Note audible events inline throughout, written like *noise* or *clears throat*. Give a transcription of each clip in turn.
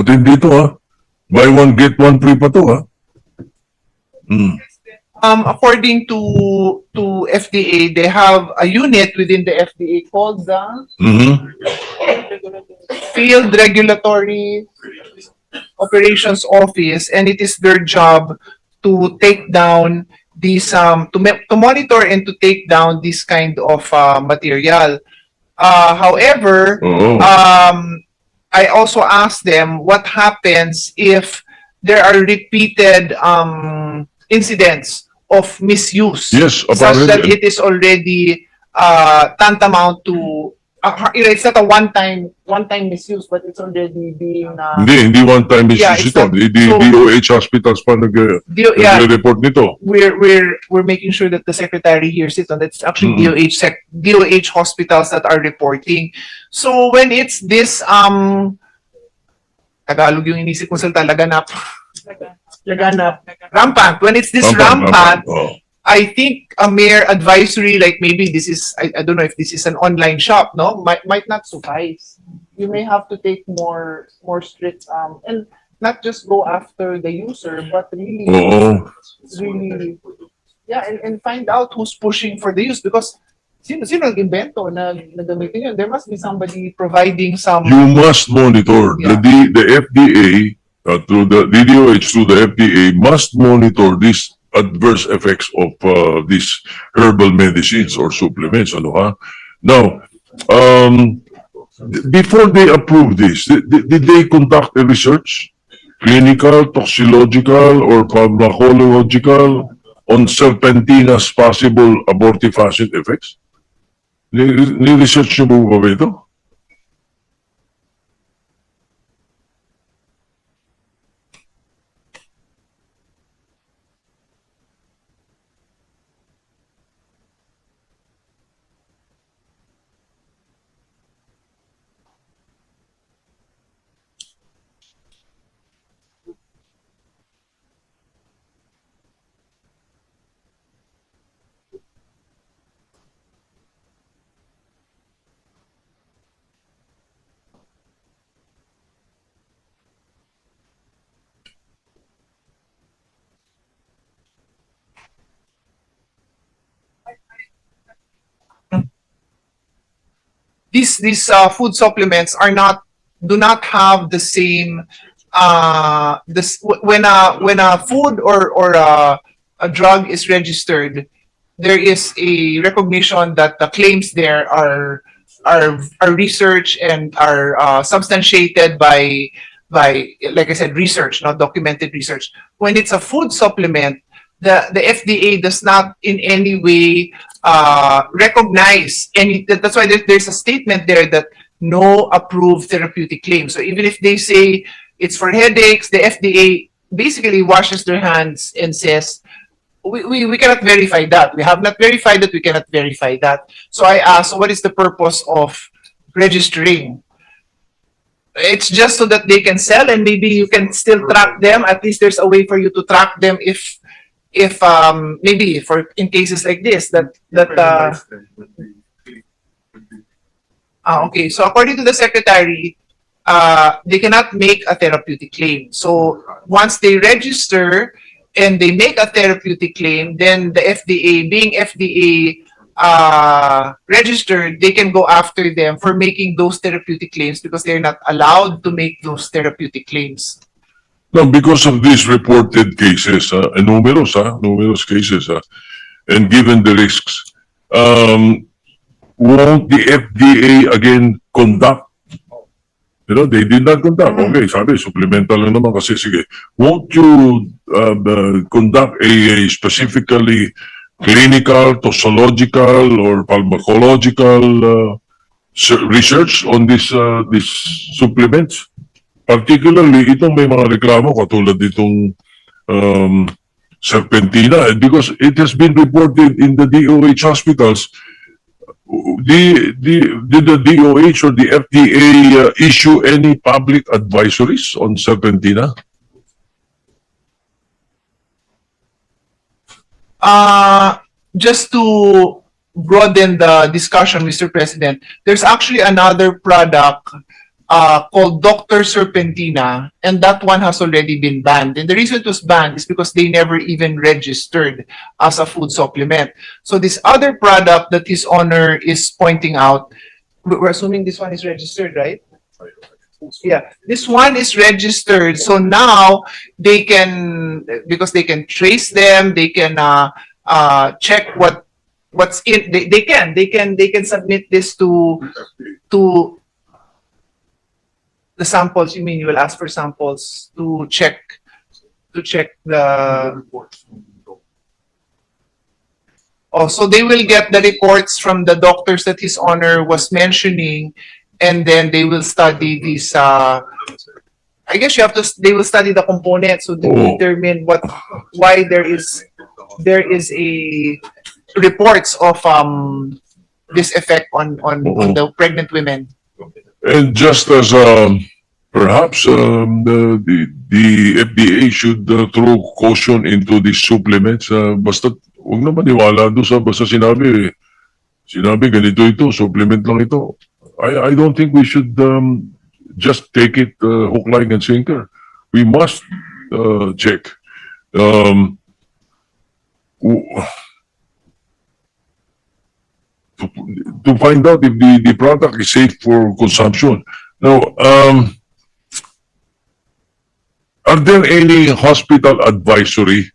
Matindi to ha. Buy one, get one free pa to ha. Hmm. Um, according to to FDA, they have a unit within the FDA called the Mhm. Field Regulatory Operations Office, and it is their job to take down these um to to monitor and to take down this kind of uh, material. Uh, however, Oo. um, I also asked them what happens if there are repeated um, incidents of misuse. Yes, Such that it is already uh, tantamount to, uh, you know, it's not a one-time, one-time misuse, but it's already being, uh, Hindi, hindi one time Yeah, misuse it's ito. not- di, so- DOH hospitals pa nag, D- yeah, nagre-report nito. we're, we're, we're making sure that the secretary hears it, and it's actually Mhm. DOH sec, DOH hospitals that are reporting. So when it's this, um, Tagalog yung inisip ko sa laganap. Laganap. Rampant. When it's this rampant, Oh. I think a mere advisory, like maybe this is, I, I don't know if this is an online shop, no, might, might not suffice. You may have to take more, more strict, um, and not just go after the user, but really, Oo. really, yeah, and, and find out who's pushing for the use because sino, sino nag-invento na, na gamitin yun? There must be somebody providing some, You must monitor. The. D, the FDA, uh, through the DDOH, through the FDA, must monitor these adverse effects of uh, these herbal medicines or supplements. Ano ha? Now, um, before they approve this, did, they conduct a research? Clinical, toxicological, or pharmacological on serpentina's possible abortive acid effects? Ni- Ni-research nyo po ba ito? These, these, uh, food supplements are not, do not have the same, uh, this, when a, when a food or, or a, a drug is registered, there is a recognition that the claims there are, are, are research and are, uh, substantiated by, by, like I said, research, not documented research. When it's a food supplement, the, the FDA does not in any way, uh, recognize any, that- that's why there's, there's a statement there that no approved therapeutic claim. So even if they say it's for headaches, the FDA basically washes their hands and says, we, we, we cannot verify that. We have not verified that. We cannot verify that. So I asked, what is the purpose of registering? It's just so that they can sell and maybe you can still track them. At least there's a way for you to track them if, if, um, maybe for, in cases like this, that, that, uh, Ah, okay. So according to the secretary, uh, they cannot make a therapeutic claim. So once they register and they make a therapeutic claim, then the FDA, being FDA uh, registered, they can go after them for making those therapeutic claims because they're not allowed to make those therapeutic claims. Now, because of these reported cases, uh, numerous, uh, numerous cases, uh, and given the risks, um, won't the FDA again conduct? You know, they did not conduct. Okay, sabi, supplemental lang naman kasi sige. Won't you uh, uh, conduct a, a specifically clinical, toxicological, or pharmacological uh, research on this uh, these supplements? Particularly, itong may mga reklamo katulad ditong um, Serpentina. Because it has been reported in the DOH hospitals, the, the, did the DOH or the FDA uh, issue any public advisories on Serpentina? Uh, just to broaden the discussion, Mr. President, there's actually another product uh, called Dr. Serpentina, and that one has already been banned. And the reason it was banned is because they never even registered as a food supplement. So this other product that His Honor is pointing out, we- we're assuming this one is registered, right? Yeah, this one is registered. So now they can, because they can trace them, they can uh, uh, check what what's in. They, they can they can they can submit this to to the samples. You mean you will ask for samples to check to check the. Oh, so they will get the reports from the doctors that His Honor was mentioning, and then they will study these. Uh, I guess you have to. They will study the components so they Oh. determine what why there is there is a reports of um this effect on on, on the pregnant women. And just as, um, perhaps, um, the, the, the FDA should uh, throw caution into these supplements, uh, basta, huwag na maniwala doon sa basta sinabi, sinabi ganito ito, supplement lang ito. I, I don't think we should, um, just take it, uh, hook, line, and sinker. We must, uh, check. Um, to, find out if the, the product is safe for consumption. Now, um, are there any hospital advisory?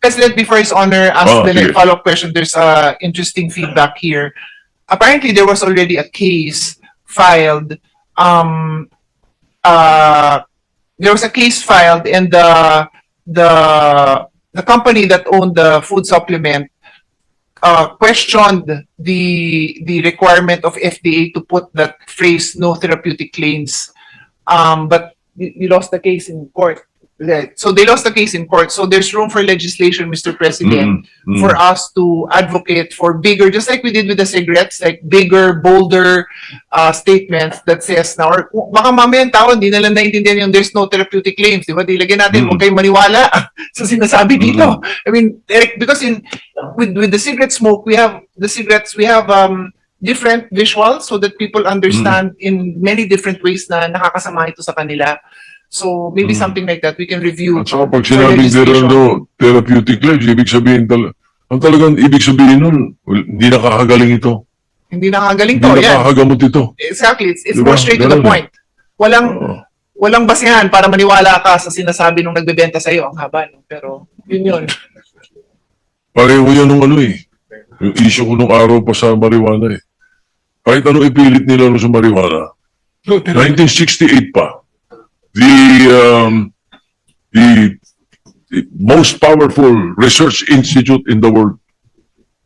President, before His Honor asks Oh, the sige. next follow-up question, there's uh, interesting feedback here. Apparently, there was already a case filed. Um, uh, there was a case filed, and the the the company that owned the food supplement uh, questioned the the requirement of FDA to put that phrase "no therapeutic claims," um, but you, you lost the case in court. So they lost the case in court. So there's room for legislation, Mr. President, Mm, mm. for us to advocate for bigger, just like we did with the cigarettes, like bigger, bolder uh, statements that says now, or baka mamaya ang tao, hindi na lang naintindihan yung there's no therapeutic claims, di ba? Di lagyan natin, Mm. huwag kayong maniwala *laughs* sa sinasabi dito. I mean, Eric, because in, with, with the cigarette smoke, we have, the cigarettes, we have, um, different visuals so that people understand in many different ways na nakakasama ito sa kanila. So maybe Mm. something like that, we can review. At saka pag sinabing no therapeutic claims, ibig sabihin tal ang talagang ibig sabihin nun, well, hindi nakakagaling ito. Hindi nakagaling Hindi to, yan. nakakagamot ito. Exactly, it's, it's Diba? more straight to the Ganun eh. point. Walang, Oo. walang basihan para maniwala ka sa sinasabi nung nagbebenta sa iyo. Ang haba, no? Pero, yun yun. *laughs* Pareho yan nung ano eh. Yung issue ko nung araw pa sa marijuana eh. Kahit ano ipilit nila sa marijuana. 1968 pa. The, um, the, most powerful research institute in the world,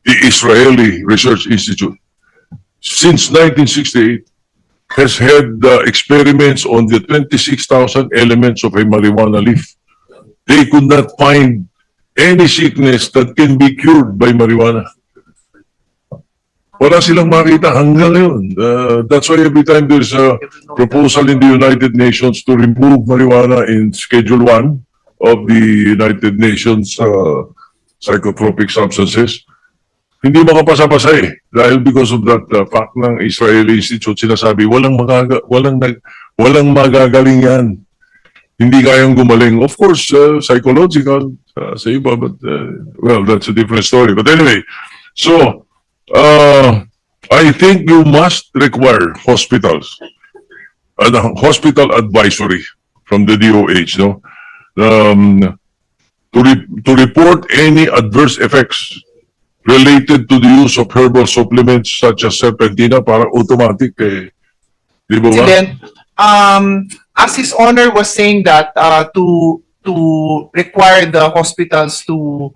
the Israeli Research Institute, since 1968, has had uh, experiments on the 26,000 elements of a marijuana leaf. They could not find any sickness that can be cured by marijuana. Wala silang makita hanggang ngayon. Uh, that's why every time there's a proposal in the United Nations to remove marijuana in Schedule 1 of the United Nations uh, psychotropic substances, hindi makapasa-pasa eh. Dahil because of that uh, fact ng Israeli Institute, sinasabi, walang, magaga, walang, nag, walang magagaling yan. Hindi kayang gumaling. Of course, uh, psychological uh, sa iba, but uh, well, that's a different story. But anyway, so, uh, I think you must require hospitals, a hospital advisory from the DOH, no? Um, to, re- to report any adverse effects related to the use of herbal supplements such as serpentina para automatic eh. Di ba ba? Um, as His Honor was saying that, uh, to, to require the hospitals to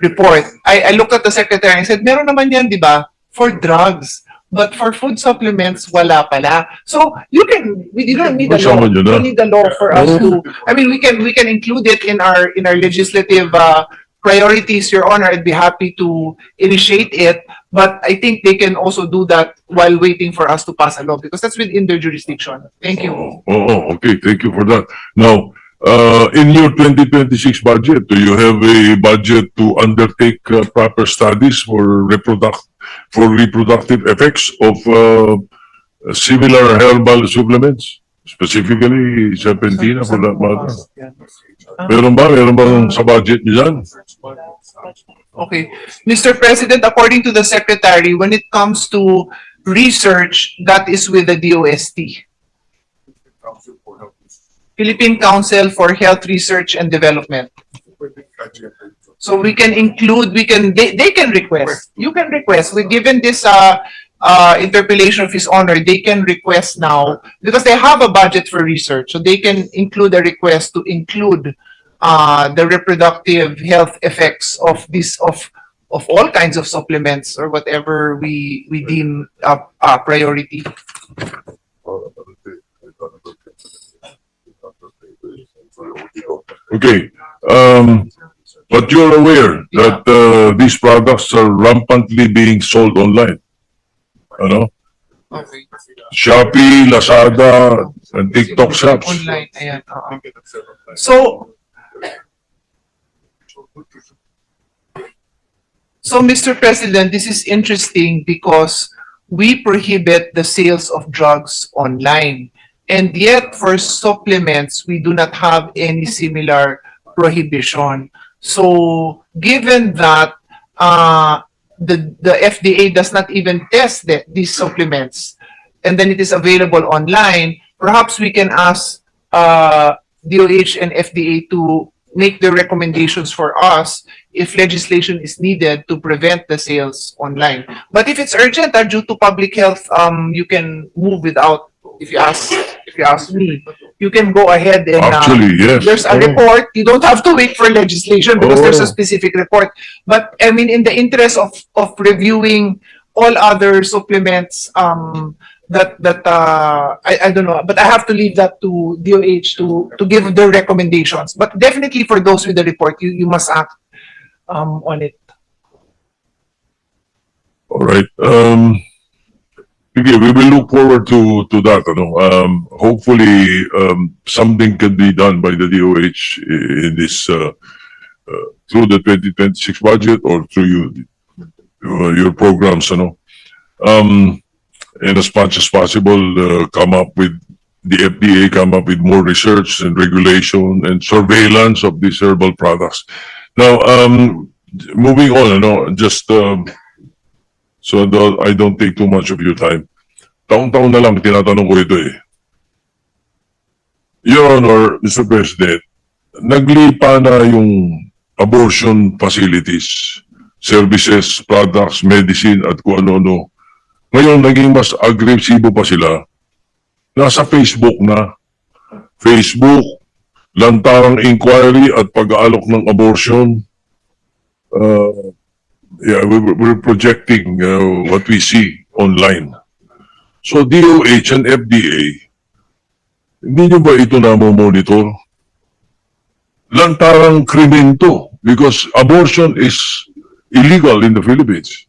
report, I, I looked at the secretary and said, meron naman yan, di ba, for drugs. But for food supplements, wala pala. So you can, we you don't need a law. Na. don't need a law for us to, I mean, we can, we can include it in our, in our legislative, uh, priorities, Your Honor. I'd be happy to initiate it. But I think they can also do that while waiting for us to pass a law because that's within their jurisdiction. Thank you. Oh, oh, okay, thank you for that. Now, uh, in your 2026 budget, do you have a budget to undertake uh, proper studies for reproduct, for reproductive effects of, uh, similar herbal supplements? Specifically, serpentina for that matter? Meron ba? Meron ba sa budget niyo? Okay. Mr. President, according to the Secretary, when it comes to research, that is with the DOST. Philippine Council for Health Research and Development. So we can include, we can, they, they can request, you can request, we given this, uh, uh, interpellation of His Honor, they can request now, because they have a budget for research, so they can include a request to include, uh, the reproductive health effects of this, of, of all kinds of supplements or whatever we, we deem a, a priority. Okay, um, but you're aware that, uh, these products are rampantly being sold online. Ano? Okay. Shopee, Lazada, and TikTok shops. Online, ayan, oo. So, So, Mr. President, this is interesting because we prohibit the sales of drugs online. And yet, for supplements, we do not have any similar prohibition. So, given that uh, the, the FDA does not even test the, these supplements, and then it is available online, perhaps we can ask uh, DOH and FDA to make the recommendations for us if legislation is needed to prevent the sales online. But if it's urgent or due to public health, um, you can move without, if you ask, if you ask me, you can go ahead and, uh, Actually, yes. there's a Oh. report, you don't have to wait for legislation because there's a Oh. specific report. But I mean, in the interest of, of reviewing all other supplements, um, that, that, uh, I, I don't know, but I have to leave that to DOH to, to give their recommendations. But definitely for those with the report, you, you must act, um, on it. All right. Um, okay, we will look forward to to that. Ano, um, hopefully, um, something can be done by the DOH in this uh, uh, through the 2026 budget or through you, uh, your programs. Ano, um, and as much as possible, uh, come up with the FDA come up with more research and regulation and surveillance of these herbal products. Now, um, moving on, ano, just um, So do- I don't take too much of your time. Taong-taon na lang tinatanong ko ito eh. Your Honor, Mr. President, naglipa na yung abortion facilities, services, products, medicine at kung ano-ano. Ngayon, naging mas agresibo pa sila. Nasa Facebook na. Facebook, lantarang inquiry at pag-aalok ng abortion. Uh, yeah, we, we're projecting uh, what we see online. So DOH and FDA, hindi nyo ba ito na monitor? Lantarang krimen to because abortion is illegal in the Philippines.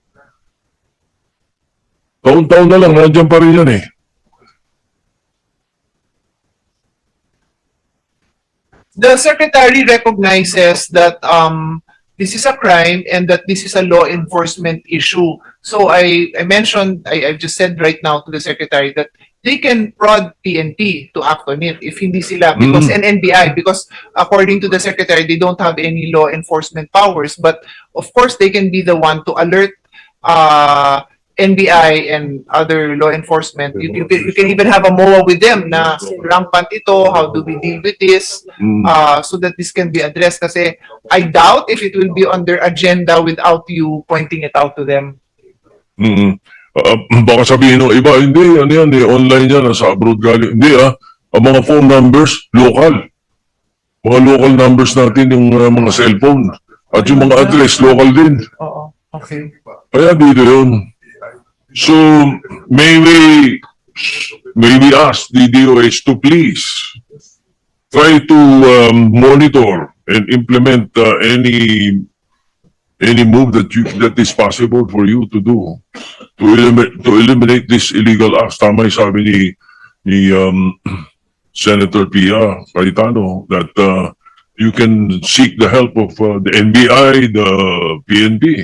Taon-taon na lang, nandiyan pa rin yan eh. The secretary recognizes that, um, this is a crime and that this is a law enforcement issue. So I, I mentioned, I, I've just said right now to the secretary that they can prod PNP to act on it if hindi sila, because, and NBI, because according to the secretary, they don't have any law enforcement powers. But of course, they can be the one to alert, uh, NBI and other law enforcement. You, you, can- you can even have a MOA with them na rampant ito, how do we deal with this? Mm. uh, so that this can be addressed kasi I doubt if it will be on their agenda without you pointing it out to them. Mm. Uh, baka sabihin ng iba, hindi, ano yan, eh, online yan, nasa abroad galing. Hindi ah, ang mga phone numbers, local. Mga local numbers natin, yung uh, mga cellphone. At yung mga address, local din. Oo, okay. Kaya dito yun. So, may we, may we ask the DOH to please try to um, monitor and implement uh, any any move that you that is possible for you to do to eliminate to eliminate this illegal acts. Tama yung sabi ni ni um, *clears throat* Senator Pia Cayetano that uh, you can seek the help of uh, the NBI, the PNP.